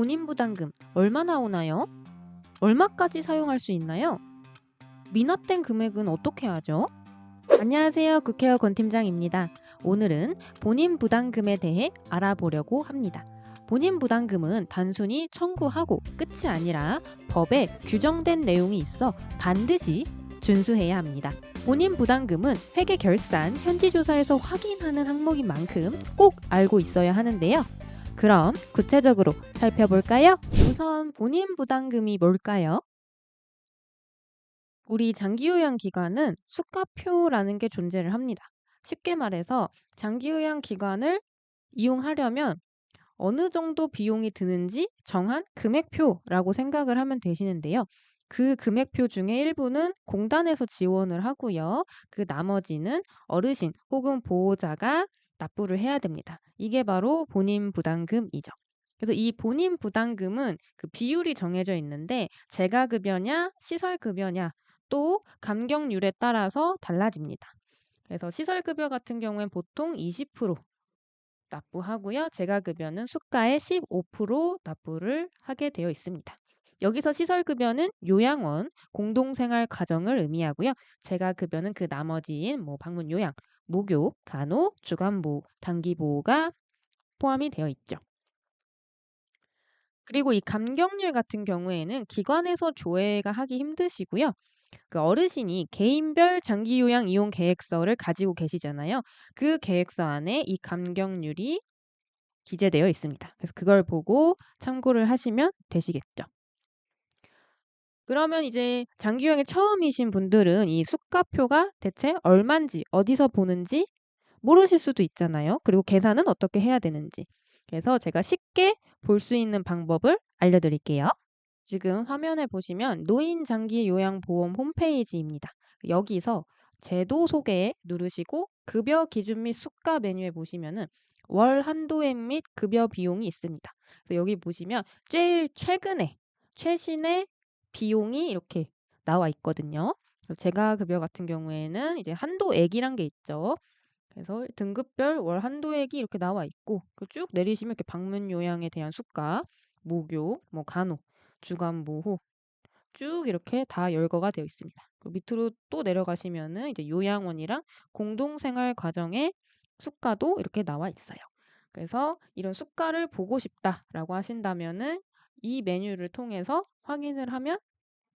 본인 부담금 얼마 나오나요? 얼마까지 사용할 수 있나요? 미납된 금액은 어떻게 하죠? 안녕하세요. 국회의원 권 팀장입니다. 오늘은 본인 부담금에 대해 알아보려고 합니다. 본인 부담금은 단순히 청구하고 끝이 아니라 법에 규정된 내용이 있어 반드시 준수해야 합니다. 본인 부담금은 회계 결산 현지 조사에서 확인하는 항목인 만큼 꼭 알고 있어야 하는데요. 그럼 구체적으로 살펴볼까요? 우선 본인 부담금이 뭘까요? 우리 장기요양 기관은 수가표라는 게 존재를 합니다. 쉽게 말해서 장기요양 기관을 이용하려면 어느 정도 비용이 드는지 정한 금액표라고 생각을 하면 되시는데요. 그 금액표 중에 일부는 공단에서 지원을 하고요. 그 나머지는 어르신 혹은 보호자가 납부를 해야 됩니다. 이게 바로 본인 부담금이죠. 그래서 이 본인 부담금은 그 비율이 정해져 있는데 재가 급여냐 시설 급여냐 또 감경률에 따라서 달라집니다. 그래서 시설 급여 같은 경우엔 보통 20% 납부하고요. 재가 급여는 수가의 15% 납부를 하게 되어 있습니다. 여기서 시설 급여는 요양원, 공동생활 가정을 의미하고요. 재가 급여는 그 나머지인 뭐 방문 요양, 목욕, 간호, 주간보호, 단기보호가 포함이 되어 있죠. 그리고 이 감경률 같은 경우에는 기관에서 조회가 하기 힘드시고요. 그 어르신이 개인별 장기요양 이용 계획서를 가지고 계시잖아요. 그 계획서 안에 이 감경률이 기재되어 있습니다. 그래서 그걸 보고 참고를 하시면 되시겠죠. 그러면 이제 장기요양에 처음이신 분들은 이 수가표가 대체 얼만지 어디서 보는지 모르실 수도 있잖아요. 그리고 계산은 어떻게 해야 되는지. 그래서 제가 쉽게 볼 수 있는 방법을 알려드릴게요. 지금 화면에 보시면 노인 장기 요양 보험 홈페이지입니다. 여기서 제도 소개 누르시고 급여 기준 및 수가 메뉴에 보시면은 월 한도액 및 급여 비용이 있습니다. 여기 보시면 제일 최근에 최신의 비용이 이렇게 나와 있거든요. 제가 급여 같은 경우에는 이제 한도액이란 게 있죠. 그래서 등급별 월 한도액이 이렇게 나와 있고 쭉 내리시면 이렇게 방문 요양에 대한 수가, 목욕, 뭐 간호, 주간 보호 쭉 이렇게 다 열거가 되어 있습니다. 밑으로 또 내려가시면은 이제 요양원이랑 공동생활 과정의 수가도 이렇게 나와 있어요. 그래서 이런 수가를 보고 싶다라고 하신다면은 이 메뉴를 통해서 확인을 하면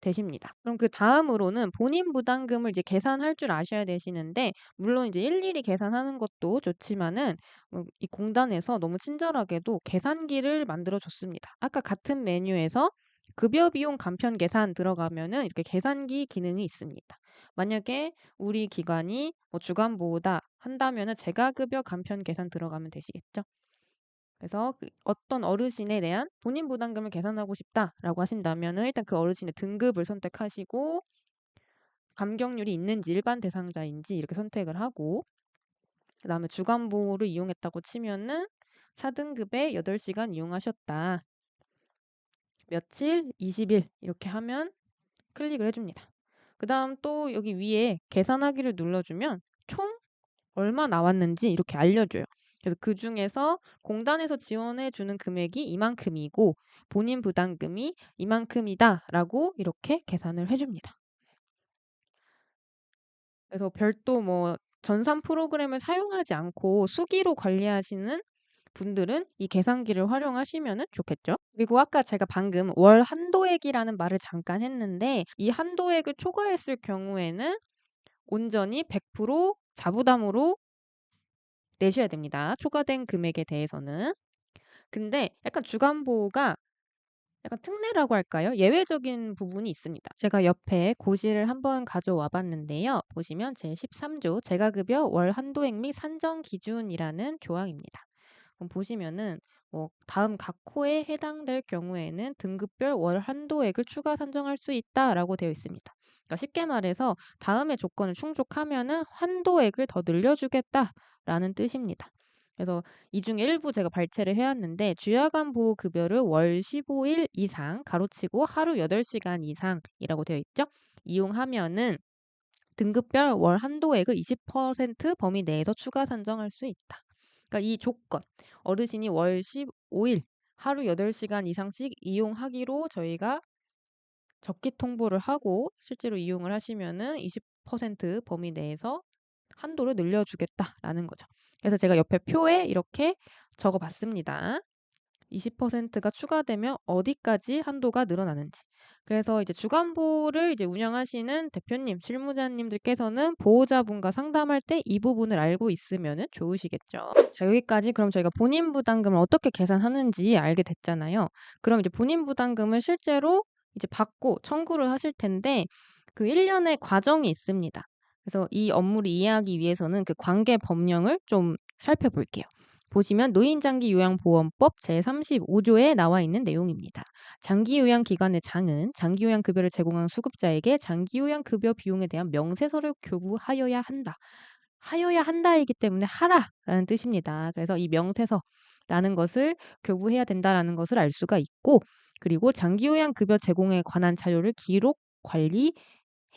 되십니다. 그럼 그 다음으로는 본인 부담금을 이제 계산할 줄 아셔야 되시는데 물론 이제 일일이 계산하는 것도 좋지만은 어, 이 공단에서 너무 친절하게도 계산기를 만들어 줬습니다. 아까 같은 메뉴에서 급여 비용 간편 계산 들어가면은 이렇게 계산기 기능이 있습니다. 만약에 우리 기관이 뭐 주간 보호다 한다면은 재가급여 간편 계산 들어가면 되시겠죠? 그래서 그 어떤 어르신에 대한 본인 부담금을 계산하고 싶다라고 하신다면은 일단 그 어르신의 등급을 선택하시고 감경률이 있는지 일반 대상자인지 이렇게 선택을 하고 그다음에 주간 보호를 이용했다고 치면은 4등급에 8시간 이용하셨다. 며칠, 20일 이렇게 하면 클릭을 해줍니다. 그 다음 또 여기 위에 계산하기를 눌러주면 총 얼마 나왔는지 이렇게 알려줘요. 그래서 그 중에서 공단에서 지원해 주는 금액이 이만큼이고 본인 부담금이 이만큼이다라고 이렇게 계산을 해줍니다. 그래서 별도 뭐 전산 프로그램을 사용하지 않고 수기로 관리하시는 분들은 이 계산기를 활용하시면 좋겠죠. 그리고 아까 제가 방금 월 한도액이라는 말을 잠깐 했는데 이 한도액을 초과했을 경우에는 온전히 100% 자부담으로 내셔야 됩니다. 초과된 금액에 대해서는. 근데 약간 주간보호가 약간 특례라고 할까요? 예외적인 부분이 있습니다. 제가 옆에 고시를 한번 가져와 봤는데요. 보시면 제13조 재가급여 월 한도액 및 산정 기준이라는 조항입니다. 그럼 보시면은 뭐 다음 각 코에 해당될 경우에는 등급별 월 한도액을 추가 산정할 수 있다라고 되어 있습니다. 그러니까 쉽게 말해서 다음의 조건을 충족하면은 한도액을 더 늘려주겠다라는 뜻입니다. 그래서 이 중에 일부 제가 발췌를 해왔는데 주야간 보호 급여를 월 15일 이상 가로치고 하루 8시간 이상이라고 되어 있죠. 이용하면은 등급별 월 한도액을 20% 범위 내에서 추가 산정할 수 있다. 그러니까 이 조건 어르신이 월 15일 하루 8시간 이상씩 이용하기로 저희가 적기 통보를 하고 실제로 이용을 하시면은 20% 범위 내에서 한도를 늘려주겠다라는 거죠. 그래서 제가 옆에 표에 이렇게 적어 봤습니다. 20%가 추가되면 어디까지 한도가 늘어나는지. 그래서 이제 주간보를 이제 운영하시는 대표님, 실무자님들께서는 보호자분과 상담할 때 이 부분을 알고 있으면 좋으시겠죠. 자, 여기까지 그럼 저희가 본인 부담금을 어떻게 계산하는지 알게 됐잖아요. 그럼 이제 본인 부담금을 실제로 이제 받고 청구를 하실 텐데 그 1 년의 과정이 있습니다. 그래서 이 업무를 이해하기 위해서는 그 관계 법령을 좀 살펴볼게요. 보시면 노인장기요양보험법 제35조에 나와 있는 내용입니다. 장기요양기관의 장은 장기요양급여를 제공한 수급자에게 장기요양급여 비용에 대한 명세서를 교부하여야 한다. 하여야 한다이기 때문에 하라라는 뜻입니다. 그래서 이 명세서라는 것을 교부해야 된다라는 것을 알 수가 있고 그리고 장기요양 급여 제공에 관한 자료를 기록 관리해야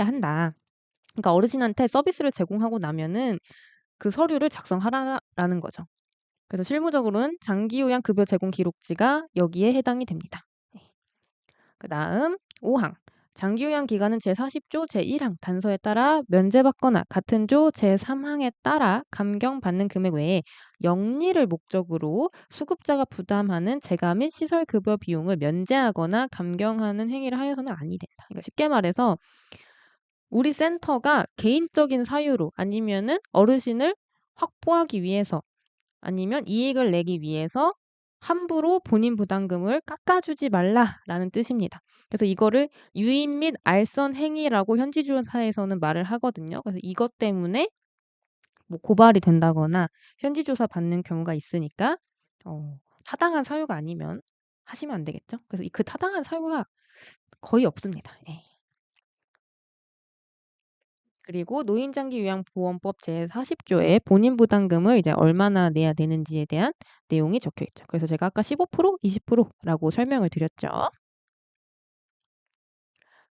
한다. 그러니까 어르신한테 서비스를 제공하고 나면은 그 서류를 작성하라라는 거죠. 그래서 실무적으로는 장기요양 급여 제공 기록지가 여기에 해당이 됩니다. 네. 그 다음 5항 장기요양 기간은 제40조 제1항 단서에 따라 면제받거나 같은 조 제3항에 따라 감경받는 금액 외에 영리를 목적으로 수급자가 부담하는 재가 및 시설 급여 비용을 면제하거나 감경하는 행위를 하여서는 아니 된다. 그러니까 쉽게 말해서 우리 센터가 개인적인 사유로 아니면은 어르신을 확보하기 위해서 아니면 이익을 내기 위해서 함부로 본인 부담금을 깎아주지 말라라는 뜻입니다. 그래서 이거를 유인 및 알선 행위라고 현지조사에서는 말을 하거든요. 그래서 이것 때문에 뭐 고발이 된다거나 현지조사 받는 경우가 있으니까 어, 타당한 사유가 아니면 하시면 안 되겠죠. 그래서 그 타당한 사유가 거의 없습니다. 예. 그리고 노인장기요양보험법 제40조에 본인 부담금을 이제 얼마나 내야 되는지에 대한 내용이 적혀 있죠. 그래서 제가 아까 15%, 20%라고 설명을 드렸죠.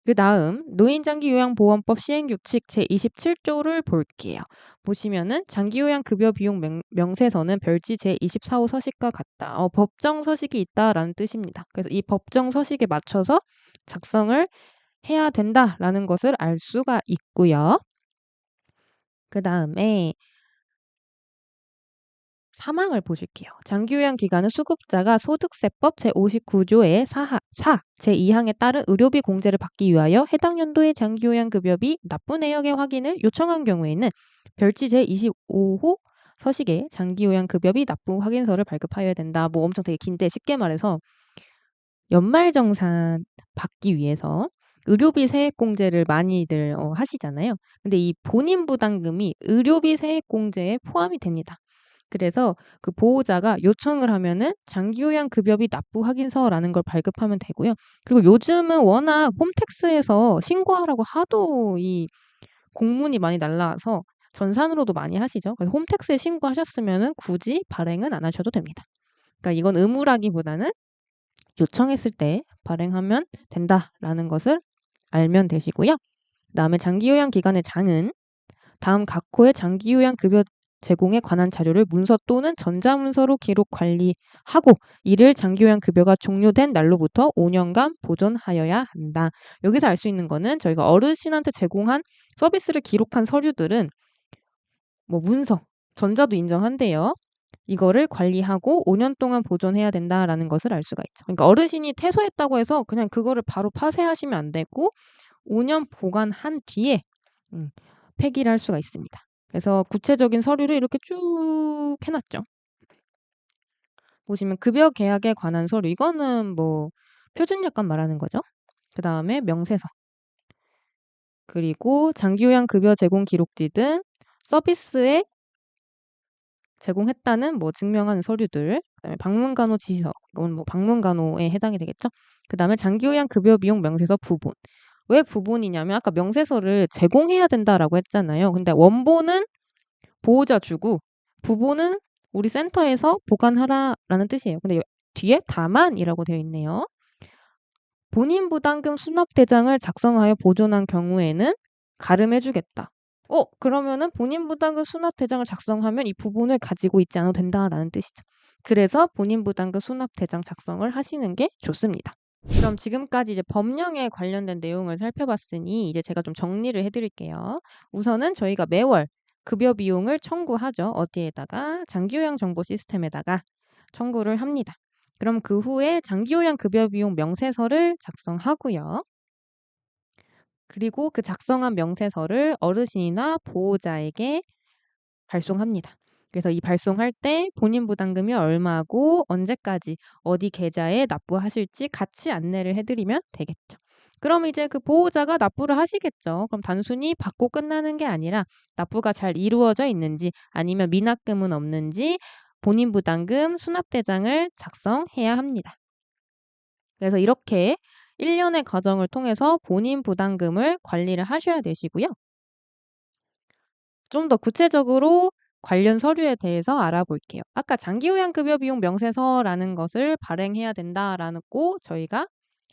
그 다음 노인장기요양보험법 시행규칙 제27조를 볼게요. 보시면은 장기요양급여 비용 명, 세서는 별지 제24호 서식과 같다. 어, 법정 서식이 있다라는 뜻입니다. 그래서 이 법정 서식에 맞춰서 작성을 해야 된다라는 것을 알 수가 있고요. 그 다음에 사망을 보실게요. 장기요양 기간은 수급자가 소득세법 제59조의 4하, 4, 제2항에 따른 의료비 공제를 받기 위하여 해당 연도의 장기요양 급여비 납부 내역의 확인을 요청한 경우에는 별지 제25호 서식에 장기요양 급여비 납부 확인서를 발급하여야 된다. 뭐 엄청 되게 긴데 쉽게 말해서 연말정산 받기 위해서 의료비 세액공제를 많이들 어, 하시잖아요. 근데 이 본인 부담금이 의료비 세액공제에 포함이 됩니다. 그래서 그 보호자가 요청을 하면은 장기요양 급여비 납부 확인서라는 걸 발급하면 되고요. 그리고 요즘은 워낙 홈택스에서 신고하라고 하도 이 공문이 많이 날라와서 전산으로도 많이 하시죠. 그래서 홈택스에 신고하셨으면은 굳이 발행은 안 하셔도 됩니다. 그러니까 이건 의무라기보다는 요청했을 때 발행하면 된다라는 것을 알면 되시고요. 그다음에 장기요양 기간의 장은 다음 각 호의 장기요양 급여 제공에 관한 자료를 문서 또는 전자문서로 기록 관리하고 이를 장기요양 급여가 종료된 날로부터 5년간 보존하여야 한다. 여기서 알 수 있는 거는 저희가 어르신한테 제공한 서비스를 기록한 서류들은 뭐 문서, 전자도 인정한대요. 이거를 관리하고 5년 동안 보존해야 된다라는 것을 알 수가 있죠. 그러니까 어르신이 퇴소했다고 해서 그냥 그거를 바로 파쇄하시면 안 되고 5년 보관한 뒤에 음, 폐기를 할 수가 있습니다. 그래서 구체적인 서류를 이렇게 쭉 해놨죠. 보시면 급여 계약에 관한 서류 이거는 뭐 표준 약관 말하는 거죠. 그 다음에 명세서 그리고 장기요양 급여 제공 기록지 등 서비스에 제공했다는 뭐 증명하는 서류들, 그다음에 방문간호 지시서, 이건 뭐 방문간호에 해당이 되겠죠. 그다음에 장기요양 급여 비용 명세서 부분. 왜 부분이냐면 아까 명세서를 제공해야 된다라고 했잖아요. 근데 원본은 보호자 주고 부분은 우리 센터에서 보관하라라는 뜻이에요. 근데 뒤에 다만이라고 되어 있네요. 본인 부담금 수납 대장을 작성하여 보존한 경우에는 가름해주겠다. 어 그러면은 본인 부담금 수납 대장을 작성하면 이 부분을 가지고 있지 않아도 된다라는 뜻이죠. 그래서 본인 부담금 수납 대장 작성을 하시는 게 좋습니다. 그럼 지금까지 이제 법령에 관련된 내용을 살펴봤으니 이제 제가 좀 정리를 해 드릴게요. 우선은 저희가 매월 급여 비용을 청구하죠. 어디에다가 장기요양 정보 시스템에다가 청구를 합니다. 그럼 그 후에 장기요양 급여 비용 명세서를 작성하고요. 그리고 그 작성한 명세서를 어르신이나 보호자에게 발송합니다. 그래서 이 발송할 때 본인 부담금이 얼마고 언제까지 어디 계좌에 납부하실지 같이 안내를 해드리면 되겠죠. 그럼 이제 그 보호자가 납부를 하시겠죠. 그럼 단순히 받고 끝나는 게 아니라 납부가 잘 이루어져 있는지 아니면 미납금은 없는지 본인 부담금 수납대장을 작성해야 합니다. 그래서 이렇게 1년의 과정을 통해서 본인 부담금을 관리를 하셔야 되시고요. 좀 더 구체적으로 관련 서류에 대해서 알아볼게요. 아까 장기요양급여 비용 명세서라는 것을 발행해야 된다라는 거 저희가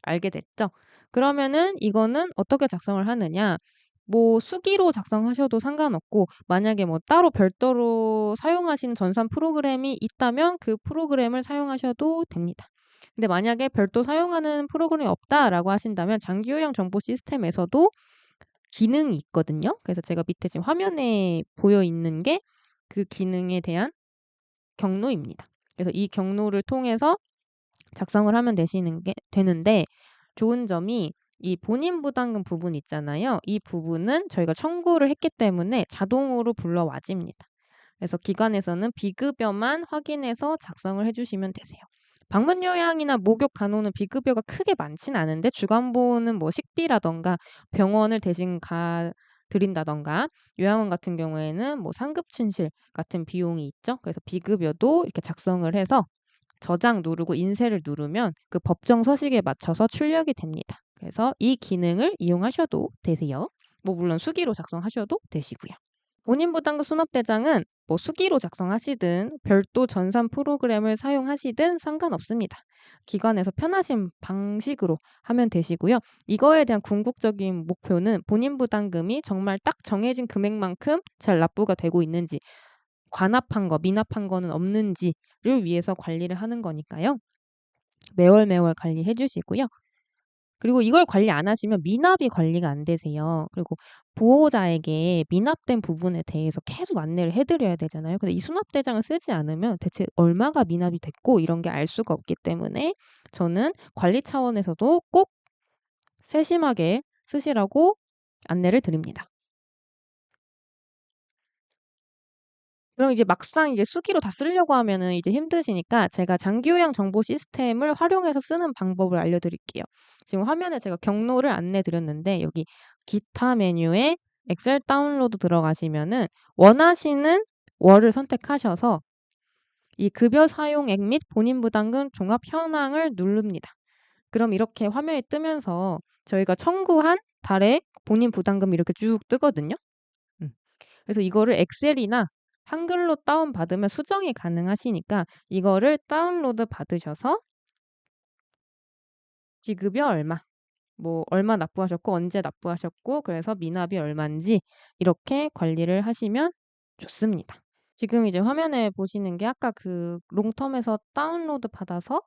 알게 됐죠. 그러면은 이거는 어떻게 작성을 하느냐? 뭐 수기로 작성하셔도 상관없고 만약에 뭐 따로 별도로 사용하시는 전산 프로그램이 있다면 그 프로그램을 사용하셔도 됩니다. 근데 만약에 별도 사용하는 프로그램이 없다라고 하신다면 장기 요양 정보 시스템에서도 기능이 있거든요. 그래서 제가 밑에 지금 화면에 보여 있는 게 그 기능에 대한 경로입니다. 그래서 이 경로를 통해서 작성을 하면 되시는 게 되는데 좋은 점이 이 본인 부담금 부분 있잖아요. 이 부분은 저희가 청구를 했기 때문에 자동으로 불러와집니다. 그래서 기관에서는 비급여만 확인해서 작성을 해주시면 되세요. 방문 요양이나 목욕 간호는 비급여가 크게 많진 않은데 주간보는 뭐 식비라던가 병원을 대신 가 드린다던가 요양원 같은 경우에는 뭐 상급 침실 같은 비용이 있죠. 그래서 비급여도 이렇게 작성을 해서 저장 누르고 인쇄를 누르면 그 법정 서식에 맞춰서 출력이 됩니다. 그래서 이 기능을 이용하셔도 되세요. 뭐 물론 수기로 작성하셔도 되시고요. 본인 부담금 수납대장은 뭐 수기로 작성하시든 별도 전산 프로그램을 사용하시든 상관없습니다. 기관에서 편하신 방식으로 하면 되시고요. 이거에 대한 궁극적인 목표는 본인 부담금이 정말 딱 정해진 금액만큼 잘 납부가 되고 있는지 관합한 거, 미납한 거는 없는지를 위해서 관리를 하는 거니까요. 매월 매월 관리해 주시고요. 그리고 이걸 관리 안 하시면 미납이 관리가 안 되세요. 그리고 보호자에게 미납된 부분에 대해서 계속 안내를 해 드려야 되잖아요. 근데 이 수납 대장을 쓰지 않으면 대체 얼마가 미납이 됐고 이런 게 알 수가 없기 때문에 저는 관리 차원에서도 꼭 세심하게 쓰시라고 안내를 드립니다. 그럼 이제 막상 이제 수기로 다 쓰려고 하면은 이제 힘드시니까 제가 장기요양 정보 시스템을 활용해서 쓰는 방법을 알려드릴게요. 지금 화면에 제가 경로를 안내 드렸는데 여기 기타 메뉴에 엑셀 다운로드 들어가시면은 원하시는 월을 선택하셔서 이 급여 사용액 및 본인 부담금 종합 현황을 누릅니다. 그럼 이렇게 화면이 뜨면서 저희가 청구한 달에 본인 부담금 이렇게 쭉 뜨거든요. 음. 그래서 이거를 엑셀이나 한글로 다운받으면 수정이 가능하시니까 이거를 다운로드 받으셔서 지급이 얼마, 뭐 얼마 납부하셨고 언제 납부하셨고 그래서 미납이 얼마인지 이렇게 관리를 하시면 좋습니다. 지금 이제 화면에 보시는 게 아까 그 롱텀에서 다운로드 받아서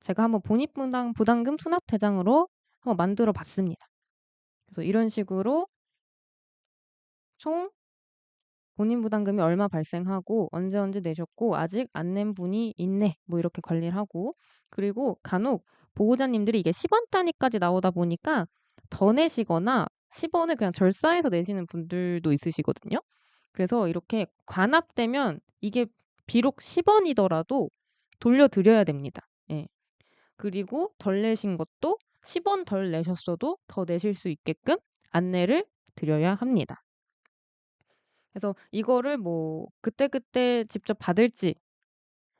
제가 한번 본인 부담, 부담금 수납 대장으로 한번 만들어 봤습니다. 그래서 이런 식으로 총 본인 부담금이 얼마 발생하고 언제 언제 내셨고 아직 안 낸 분이 있네. 뭐 이렇게 관리를 하고 그리고 간혹 보호자님들이 이게 10원 단위까지 나오다 보니까 더 내시거나 10원을 그냥 절사해서 내시는 분들도 있으시거든요. 그래서 이렇게 관합되면 이게 비록 10원이더라도 돌려드려야 됩니다. 예. 그리고 덜 내신 것도 10원 덜 내셨어도 더 내실 수 있게끔 안내를 드려야 합니다. 그래서 이거를 뭐 그때그때 직접 받을지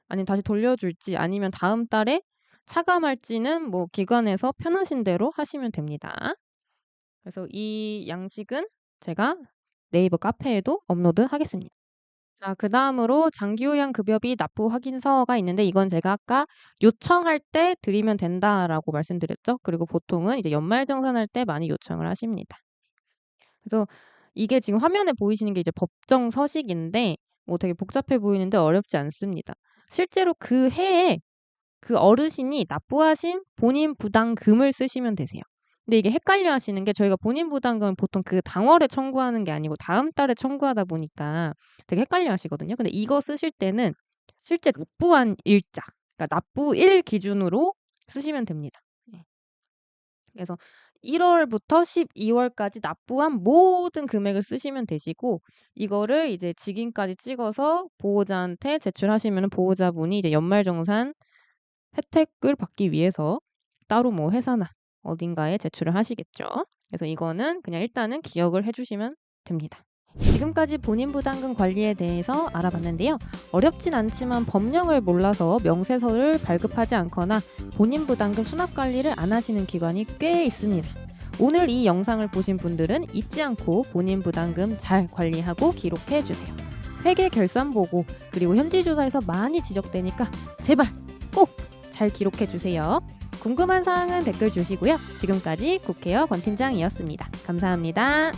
아니면 다시 돌려줄지 아니면 다음 달에 차감할지는 뭐 기관에서 편하신 대로 하시면 됩니다. 그래서 이 양식은 제가 네이버 카페에도 업로드하겠습니다. 자, 그 다음으로 장기요양 급여비 납부 확인서가 있는데 이건 제가 아까 요청할 때 드리면 된다라고 말씀드렸죠. 그리고 보통은 이제 연말 정산할 때 많이 요청을 하십니다. 그래서 이게 지금 화면에 보이시는 게 이제 법정 서식인데 뭐 되게 복잡해 보이는데 어렵지 않습니다. 실제로 그 해에 그 어르신이 납부하신 본인 부담금을 쓰시면 되세요. 근데 이게 헷갈려 하시는 게 저희가 본인 부담금을 보통 그 당월에 청구하는 게 아니고 다음 달에 청구하다 보니까 되게 헷갈려 하시거든요. 근데 이거 쓰실 때는 실제 납부한 일자, 그러니까 납부일 기준으로 쓰시면 됩니다. 예. 그래서 1 월부터 12 월까지 납부한 모든 금액을 쓰시면 되시고 이거를 이제 직인까지 찍어서 보호자한테 제출하시면 보호자분이 이제 연말정산 혜택을 받기 위해서 따로 뭐 회사나 어딘가에 제출을 하시겠죠. 그래서 이거는 그냥 일단은 기억을 해 주시면 됩니다. 지금까지 본인 부담금 관리에 대해서 알아봤는데요. 어렵진 않지만 법령을 몰라서 명세서를 발급하지 않거나 본인 부담금 수납 관리를 안 하시는 기관이 꽤 있습니다. 오늘 이 영상을 보신 분들은 잊지 않고 본인 부담금 잘 관리하고 기록해 주세요. 회계 결산 보고 그리고 현지 조사에서 많이 지적되니까 제발 꼭 잘 기록해 주세요. 궁금한 사항은 댓글 주시고요. 지금까지 국회어 권 팀장이었습니다. 감사합니다.